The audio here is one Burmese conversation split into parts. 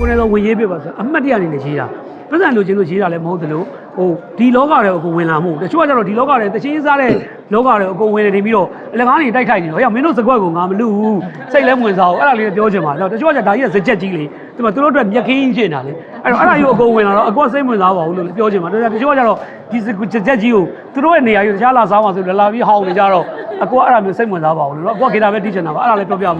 ကိုယ်နဲ့တော့ဝင်ရေးပြပါဆိုအမှတ်တရအနေနဲ့ရေးတာပတ်စံလိုချင်လို့ရေးတာလည်းမဟုတ်သလိုဟိုဒီလောကတွေကိုကိုဝင်လာမှုတချို့ကကျတော့ဒီလောကတွေတချင်းစားတဲ့လောကတွေကိုကိုဝင်နေပြီးတော့အလကားနေတိုက်ခိုက်နေတော့ဟဲ့မင်းတို့စကွက်ကိုငါမလူဘူးစိတ်လည်းမဝင်စားဘူးအဲ့ဒါလေးပြောချင်ပါတော့တချို့ကကျဒါကြီးကစကြက်ကြီးလေဒီမှာသူတို့အတွက်မြက်ခင်းကြီးနေတာလေအဲ့တော့အဲ့ဒါကြီးကိုကိုဝင်လာတော့အကွက်စိတ်ဝင်စားပါဘူးလို့ပြောချင်ပါတော့တချို့ကကျတော့ဒီစကြက်ကြီးကိုသူတို့ရဲ့နေရာကြီးတခြားလာစားမှဆိုလာပြီးဟောင်းနေကြတော့အကွက်အဲ့ဒါမျိုးစိတ်ဝင်စားပါဘူးလို့အကွက်ခေတာပဲတီးချင်တာပါအဲ့ဒါလည်းပြောပြမ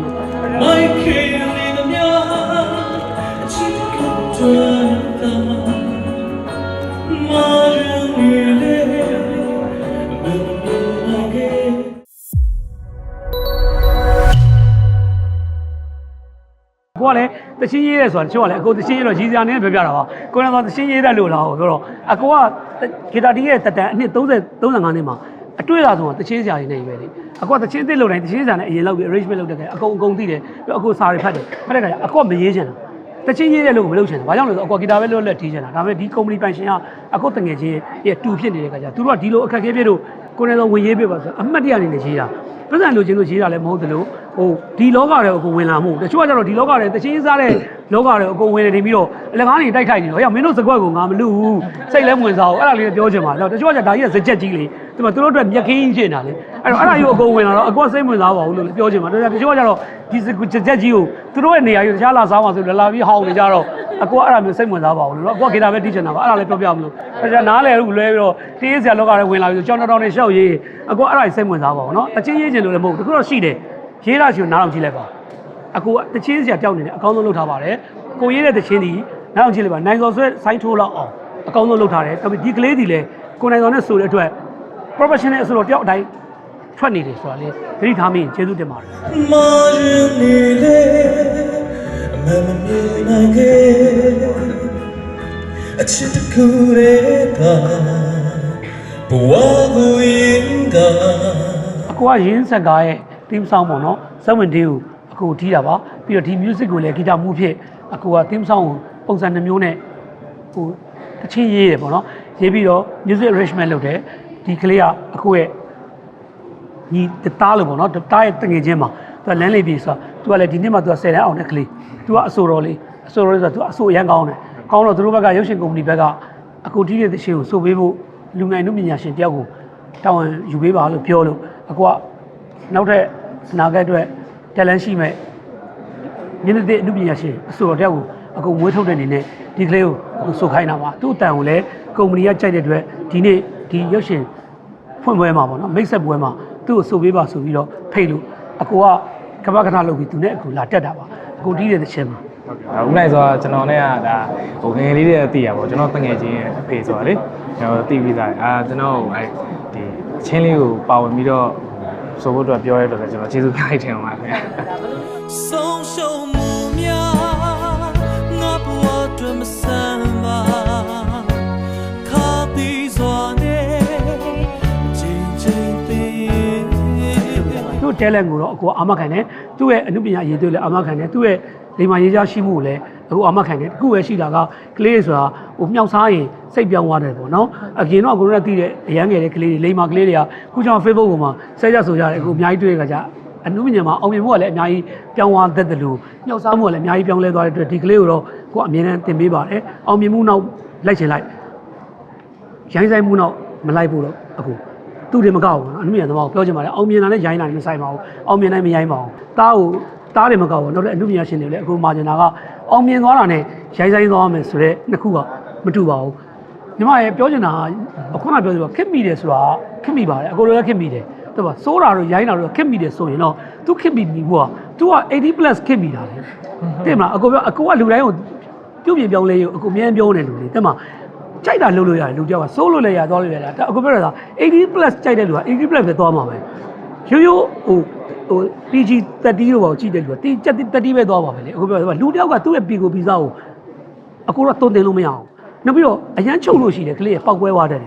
ကိုကလည်းတချင်းရေးရဲဆိုတာတချို့ကလည်းအကိုတချင်းရေးတော့ရည်စရာနဲ့ပြောပြတာပါကိုကတော့တချင်းရေးတဲ့လို့လားဟောပြောတော့အကိုကဂီတာတီးရဲ့တက်တန်အနှစ်30 35နှစ်မှာအတွေ့အကြုံကတချင်းစရာတွေနေပဲလေအကိုကတချင်းသစ်လုပ်တိုင်းတချင်းစရာနဲ့အရင်လောက်ပြီး arrangement လုပ်တဲ့ခါအကုန်အကုန်သိတယ်ပြီးအကိုစာတွေဖတ်တယ်ဖတ်တဲ့ခါကျအကိုကမရေးချင်တာတချင်းရေးတဲ့လို့မလုပ်ချင်တာဘာကြောင့်လဲဆိုအကိုဂီတာပဲလွတ်လပ်တီးချင်တာဒါပေမဲ့ဒီ company ပိုင်ရှင်ကအကိုတငယ်ချင်းရဲ့တူဖြစ်နေတဲ့ခါကျသူတို့ကဒီလိုအခက်အခဲပြလို့ ကိုယ်နဲ့တော့ဝင်ရေးပြပါဆိုအမှတ်တရအနေနဲ့ရေးတာပတ်စံလိုချင်လို့ရေးတာလည်းမဟုတ်သလိုဟိုဒီလောကတွေကိုကိုဝင်လာမှုတချို့ကကျတော့ဒီလောကတွေတချင်းစားတဲ့လောကတွေကိုကိုဝင်နေပြီးတော့အလကားနေတိုက်ခိုက်နေတော့ဟဲ့မင်းတို့စကွက်ကိုငါမလူဘူးစိတ်လည်းမဝင်စားဘူးအဲ့ဒါလေးပြောချင်ပါတော့တချို့ကကျဒါကြီးကစကြက်ကြီးလေဒီမှာသူတို့အတွက်မြက်ခင်းကြီးနေတာလေအဲ့တော့အဲ့ဒါကြီးကိုကိုဝင်လာတော့အကွက်စိတ်မဝင်စားပါဘူးလို့ပြောချင်ပါတော့တချို့ကကျတော့ဒီစကြက်ကြီးကိုသူတို့ရဲ့နေရာကြီးတခြားလာစားမှဆိုလာပြီးဟောင်းနေကြတော့ အကွက်အဲ့ဒါမျိုးစိတ်မဝင်စားပါဘူးလို့အကွက်ခေတာပဲတီးချင်တာပါအဲ့ဒါလည်းပြောပြမလို့အဲ့ဒါနားလေလို့လွဲပြီးတော့တေးစရာလောကတွေဝင်လာပြီးကြောင်တောင်နဲ့ရှောက်ရေးအကွက်အဲ့ဒါကြီးစိတ်မဝင်စားပါဘူးနော်တချင်းရေးချင်လို့လည်းမဟုတ်ဘူးတခုတော့ရှိတယ်ရေးတာရှိကိုနားအောင်ကြည့်လိုက်ပါအကိုတချင်းစရာတောက်နေတယ်အကောင်းဆုံးလုပ်ထားပါတယ်ကိုရေးတဲ့တချင်းဒီနောက်အောင်ကြည့်လိုက်ပါနိုင်စော်ဆွဲဆိုင်းထိုးလောက်အောင်အကောင်းဆုံးလုပ်ထားတယ်ဒါပေမဲ့ဒီကလေးဒီလေကိုနိုင်စော်နဲ့ဆိုတဲ့အတွက် professional ဆိုတော့တယောက်အတိုင်းထွက်နေတယ်ဆိုတာလေသတိထားမိရင်ကျေးဇူးတင်ပါတယ်အချ စ်တခုတည်းကဘဝကိုရင်ကအကိုကရင်းဆက်ကားရဲ့ theme song ပေါ့နော်စက်ဝင်ဒေးကိုအကိုတီးတာပါပြီးတော့ဒီ music ကိုလည်းဂီတာမှုဖြစ်အကိုက theme song ကိုပုံစံနှမျိုးနဲ့ဟိုတချင်းရေးတယ်ပေါ့နော်ရေးပြီးတော့ music arrangement လုပ်တယ်ဒီကလေးကအကိုရဲ့ညီတားလို့ပေါ့နော်တားရဲ့တငယ်ချင်းမှာသူကလမ်းလေးပြေဆိုသူကလည်းဒီနှစ်မှာသူက10တန်းအောင်တဲ့ကလေးသူကအဆိုတော်လေးအဆိုတော်လေးဆိုသူကအဆိုအရန်ကောင်းတယ် ကောင်းတော့သူတို့ဘက်ကရုပ်ရှင်ကုမ္ပဏီဘက်ကအကူတီးတဲ့သရှင်ကိုဆိုပေးဖို့လူငယ်မှုပညာရှင်တယောက်ကိုတောင်းဝန်ယူပေးပါလို့ပြောလို့အကူကနောက်ထပ်အနာဂတ်အတွက် talent ရှိမဲ့ညနေတဲ့အမှုပညာရှင်အဆိုတော်တယောက်ကိုအကူမွေးထုတ်တဲ့အနေနဲ့ဒီကလေးကိုအခုဆိုခိုင်းတာပါသူ့အတန်ကိုလည်းကုမ္ပဏီကကြိုက်တဲ့အတွက်ဒီနေ့ဒီရုပ်ရှင်ဖွင့်ပွဲမှာပေါ့နော်မိတ်ဆက်ပွဲမှာသူ့ကိုဆိုပေးပါဆိုပြီးတော့ဖိတ်လို့အကိုကကပတ်ကထလုပ်ပြီးသူနဲ့အကူလာတက်တာပါအကိုတီးတဲ့သချင်းမှာ ဒါဦးနိုင်ဆိုတာကျွန်တော်နဲ့ကဒါဟိုငယ်ငယ်လေးတည်းသိရပါဘောကျွန်တော်တငယ်ချင်းရဲ့အဖေဆိုတာလေကျွန်တော်သိပြီးသားအာကျွန်တော်အဲဒီချင်းလေးကိုပါဝင်ပြီးတော့ဆိုဖို့အတွက်ပြောရတော့လည်းကျွန်တော်ကျေးဇူးပြုလိုက်တယ်ပါခင်ဗျာဆုံးရှုံးမှုများငါဘဝတွင်မဆန်း talent ကိုတော့အကိုကအာမခံတယ်သူ့ရဲ့အမှုပညာရည်သွေးလည်းအာမခံတယ်သူ့ရဲ့လိမ္မာရေးကြားရှိမှုကိုလည်းအခုအာမခံတယ်တခုပဲရှိတာကကလေးဆိုတာဟိုမြောက်စားရင်စိတ်ပြောင်းသွားတယ်ပေါ့နော်အရင်တော့ကိုရိုနာသိတဲ့အရန်ငယ်တဲ့ကလေးတွေလိမ္မာကလေးတွေကခုကျွန်တော် Facebook ပေါ်မှာဆဲကြဆိုကြတယ်အခုအများကြီးတွေ့ရကြအနုပညာမှာအောင်မြင်မှုကလည်းအများကြီးပြောင်းသွားတတ်တယ်လို့မြောက်စားမှုကလည်းအများကြီးပြောင်းလဲသွားတဲ့အတွက်ဒီကလေးကိုတော့ကိုကအမြဲတမ်းတင်ပေးပါတယ်အောင်မြင်မှုနောက်လိုက်ချင်လိုက်ရိုင်းဆိုင်မှုတော့မလိုက်ဘူးတော့အခု သူတွေမကောက်ဘူးနော်အနုမြင်သမားကိုပြောချင်ပါတယ်အောင်မြင်တာနဲ့ရိုင်းတာနဲ့မဆိုင်ပါဘူးအောင်မြင်တိုင်းမရိုင်းပါဘူးတားကိုတားတွေမကောက်ဘူးနောက်လည်းအနုမြင်ရှင်တွေလည်းအခုမာဂျင်တာကအောင်မြင်သွားတာနဲ့ရိုင်းဆိုင်သွားမယ်ဆိုတော့နှစ်ခုကမတူပါဘူးညီမရဲ့ပြောချင်တာကအခုနပြောသလိုခက်မိတယ်ဆိုတာခက်မိပါတယ်အကိုလိုလည်းခက်မိတယ်သူကစိုးတာတို့ရိုင်းတာတို့ခက်မိတယ်ဆိုရင်တော့သူခက်မိပြီကွာ तू က80 plus ခက်မိတာလေတဲ့မလားအကိုပြောအကိုကလူတိုင်းကိုပြုတ်ပြင်ပြောင်းလဲရအကိုအမြဲပြောနေလူလေတဲ့မ ကြိုက်တာလုပ်လို့ရတယ်လူတယောက်ကစိုးလို့လည်းရသွားလို့ရတယ်အကိုပြောတာ80 plus ကြိုက်တဲ့လူက80 plus ပဲသွားမှာပဲရိုးရိုးဟိုဟို PG 30လို့ပေါ့ကြည့်တဲ့လူကတီချက်30ပဲသွားပါပဲလေအခုပြောတာလူတယောက်ကသူ့ရဲ့ PG ဗီဇာကိုအကိုတော့တုံတင်လို့မရအောင်နောက်ပြီးတော့အရန်ချုပ်လို့ရှိတယ်ကလေးရဲ့ပောက်ကွဲသွားတယ်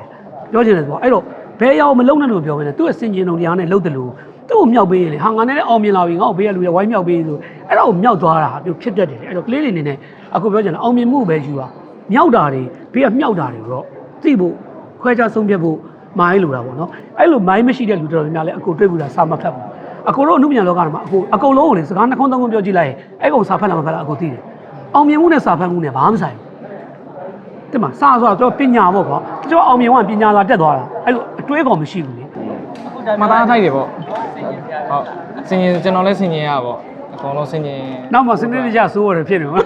ပြောချင်တယ်ဆိုတော့အဲ့တော့ဘယ်ရောက်မလုံးနဲ့လို့ပြောနေတယ်သူ့ရဲ့စင်ကျင်တုံတရားနဲ့လှုပ်တယ်လို့သူ့ကိုမြောက်ပေးရင်လေဟာငါနဲ့လည်းအောင်မြင်လာပြီငါ့ကိုဘေးကလူတွေဝိုင်းမြောက်ပေးဆိုအဲ့တော့မြောက်သွားတာမျိုးဖြစ်တတ်တယ်လေအဲ့တော့ကလေးတွေအနေနဲ့အခုပြောချင်တယ်အောင်မြင်မှုပဲယူတာ မြောက်တာတွေဘေးကမြောက်တာတွေတော့သိဖို့ခွဲခြားဆုံးဖြတ်ဖို့မိုင်းလိုတာပေါ့နော်အဲ့လိုမိုင်းမရှိတဲ့လူတော်များများလည်းအကိုတွေ့ဘူးလားစာမဖတ်ဘူးအကိုတို့အမှုပညာလောကမှာအကိုအကုန်လုံးကိုလေစကားနှခုံးသုံးခုံးပြောကြည့်လိုက်ရင်အဲ့ကောင်စာဖတ်လာမဖတ်လာအကိုသိတယ်အောင်မြင်မှုနဲ့စာဖတ်မှုနဲ့ဘာမှမဆိုင်ဘူးတဲ့မှာစာဆိုတာတော့ပညာပေါ့ကွာကျွန်တော်အောင်မြင်ကပညာလာတက်သွားတာအဲ့လိုအတွေးကောင်မရှိဘူးလေမသားထိုက်တယ်ပေါ့ဟုတ်စင်ရင်ကျွန်တော်လည်းစင်ရင်ရပေါ့အကုန်လုံးစင်ရင်နောက်မှစနစ်တကျစိုးရတယ်ဖြစ်နေမှာ